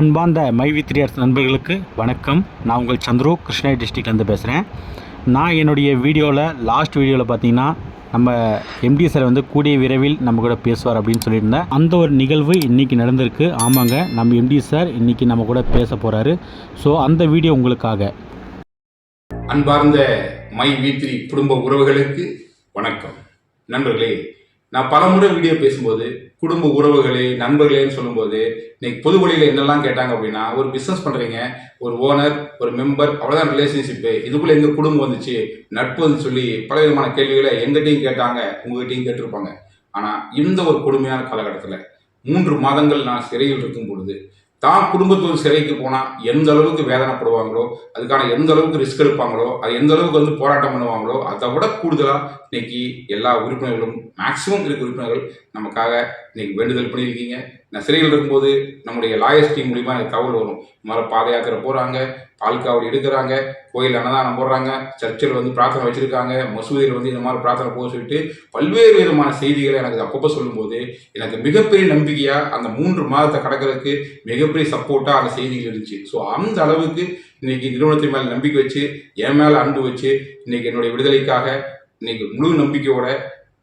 அன்பார்ந்த my with நண்பர்களுக்கு வணக்கம். நான் உங்கள் சந்துரு கிருஷ்ணகிரி டிஸ்ட்ரிக்ட்லேருந்து பேசுகிறேன் நான் என்னுடைய வீடியோவில் லாஸ்ட் வீடியோவில் பார்த்தீங்கன்னா நம்ம எம்டி சார் வந்து கூடிய விரைவில் நம்ம கூட பேசுவார் அப்படின்னு சொல்லியிருந்தேன். அந்த ஒரு நிகழ்வு இன்றைக்கி நடந்திருக்கு. ஆமாங்க நம்ம எம்டி சார் இன்றைக்கி நம்ம கூட பேச போகிறாரு ஸோ அந்த வீடியோ உங்களுக்காக. அன்பார்ந்த மை வீத்ரி குடும்ப உறவுகளுக்கு வணக்கம். நண்பர்களே நான் பலமுறை வீடியோ பேசும்போது குடும்ப உறவுகளே நண்பர்களேன்னு சொல்லும்போது இன்னைக்கு பொது வழியில் என்னெல்லாம் கேட்டாங்க அப்படின்னா ஒரு பிஸ்னஸ் பண்ணுறீங்க ஒரு ஓனர் ஒரு மெம்பர் அவ்வளோதான் ரிலேஷன்ஷிப்பு இதுக்குள்ளே எங்கள் குடும்பம் வந்துச்சு? நட்பு வந்து சொல்லி பல விதமான கேள்விகளை எங்கிட்டையும் கேட்டாங்க உங்ககிட்டையும் கேட்டிருப்பாங்க. ஆனால் இந்த ஒரு கொடுமையான காலகட்டத்தில் மூன்று மாதங்கள் நான் சிறையில் இருக்கும் பொழுது தான் குடும்பத்தோடு சிறைக்கு போனால் எந்த அளவுக்கு வேதனைப்படுவாங்களோ அதுக்கான எந்த அளவுக்கு ரிஸ்க் எடுப்பாங்களோ அது எந்த அளவுக்கு வந்து போராட்டம் பண்ணுவாங்களோ அதை விட கூடுதலாக இன்னைக்கு எல்லா உறுப்பினர்களும் மேக்சிமம் இருக்க உறுப்பினர்கள் நமக்காக இன்னைக்கு வேண்டுதல் பண்ணியிருக்கீங்க. நான் சிறையில் இருக்கும்போது நம்முடைய லாயர்ஸ் டீம் மூலிமா எனக்கு தகவல் வரும். முதல்ல பாத யாத்திரை போகிறாங்க பால்காவடி எடுக்கிறாங்க கோயில் அன்னதானம் போடுறாங்க சர்ச்சில் வந்து பிரார்த்தனை வச்சுருக்காங்க மசூதியில் வந்து இந்த மாதிரி பிரார்த்தனை போக சொல்லிட்டு பல்வேறு விதமான செய்திகளை எனக்கு அப்பப்போ சொல்லும்போது எனக்கு மிகப்பெரிய நம்பிக்கையாக அந்த மூன்று மாதத்தை கடக்கிறதுக்கு மிகப்பெரிய சப்போர்ட்டாக அந்த செய்திகள் இருந்துச்சு. ஸோ அந்த அளவுக்கு இன்னைக்கு நிறுவனத்தின் மேலே நம்பிக்கை வச்சு என் மேலே அன்பு வச்சு இன்னைக்கு என்னுடைய விடுதலைக்காக இன்னைக்கு முழு நம்பிக்கையோட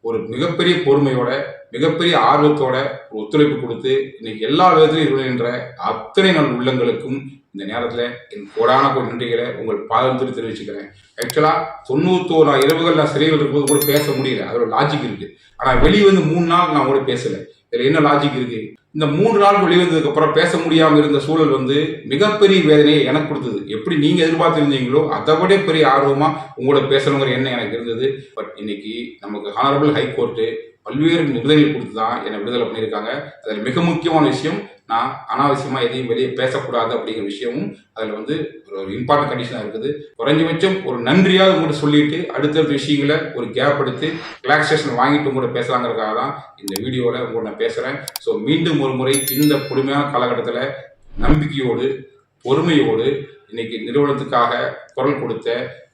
ஒரு மிகப்பெரிய பொறுமையோட மிகப்பெரிய ஆர்வத்தோட ஒரு ஒத்துழைப்பு கொடுத்து இன்னைக்கு எல்லா விதத்திலும் இருக்கின்ற அத்தனை நல் உள்ளங்களுக்கும் இந்த நேரத்தில் என் கோடான கோடி நன்றிகளை உங்கள் பாதத்தில் தெரிவிச்சுக்கிறேன். ஆக்சுவலாக தொண்ணூத்தோரா இரவுகள் நான் சிறையில் இருக்கும்போது கூட பேச முடியல. அதோட லாஜிக் இருக்குது ஆனால் வெளியே வந்து மூணு நாள் நான் கூட பேசலை. இதில் என்ன லாஜிக் இருக்கு? இந்த மூன்று நாள் வெளிவந்ததுக்கு அப்புறம் பேச முடியாமல் இருந்த சூழல் வந்து மிகப்பெரிய வேதனையை எனக்கு கொடுத்தது. எப்படி நீங்க எதிர்பார்த்திருந்தீங்களோ அதை விட பெரிய ஆர்வமா உங்களோட பேசணுங்கிற எண்ணம் எனக்கு இருந்தது. பட் இன்னைக்கு நமக்கு ஹானரபிள் ஹைகோர்ட்டு பல்வேறு நிபந்தனைகள் கொடுத்து தான் என்னை விடுதலை பண்ணியிருக்காங்க. அதில் மிக முக்கியமான விஷயம் நான் அனாவசியமாக எதையும் வெளியே பேசக்கூடாது அப்படிங்கிற விஷயமும் அதில் வந்து ஒரு ஒரு இம்பார்ட்டன்ட் கண்டிஷனாக இருக்குது. குறைஞ்சபட்சம் ஒரு நன்றியாக உங்கள்கிட்ட சொல்லிட்டு அடுத்தடுத்த விஷயங்களை ஒரு கேப் எடுத்து ரிலாக்ஸேஷன் வாங்கிட்டு உங்கள்கிட்ட பேசலாங்கிறதுக்காக தான் இந்த வீடியோவில் உங்களை நான் பேசுகிறேன் ஸோ மீண்டும் ஒரு முறை இந்த கொடுமையான காலகட்டத்தில் நம்பிக்கையோடு பொறுமையோடு இன்னைக்கு நிறுவனத்துக்காக குரல் கொடுத்த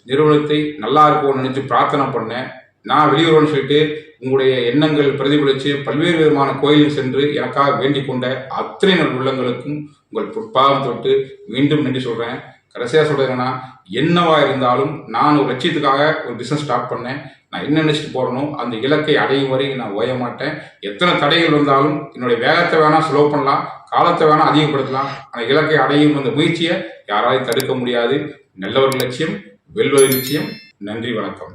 நிறுவனத்தை நல்லா இருக்கும்னு நினைச்சு பிரார்த்தனை பண்ணேன் நான் வெளியுறவுன்னு சொல்லிட்டு உங்களுடைய எண்ணங்கள் பிரதிபலித்து பல்வேறு விதமான கோயிலில் சென்று எனக்காக வேண்டிக் கொண்ட அத்தனை நல் உள்ளங்களுக்கும் உங்கள் புட்பாகம் தொட்டு மீண்டும் நன்றி சொல்கிறேன் கடைசியாக சொல்கிறேன்னா என்னவா இருந்தாலும் நான் ஒரு லட்சியத்துக்காக ஒரு பிஸ்னஸ் ஸ்டார்ட் பண்ணேன். நான் என்ன நினச்சிட்டு போகிறனோ அந்த இலக்கை அடையும் வரை நான் ஓய மாட்டேன். எத்தனை தடைகள் வந்தாலும் என்னுடைய வேகத்தை வேணால் ஸ்லோ பண்ணலாம் காலத்தை வேணால் அதிகப்படுத்தலாம். அந்த இலக்கை அடையும் அந்த முயற்சியை யாராலையும் தடுக்க முடியாது. நல்ல ஒரு லட்சியம் வெல்வது நிச்சயம் நன்றி வணக்கம்.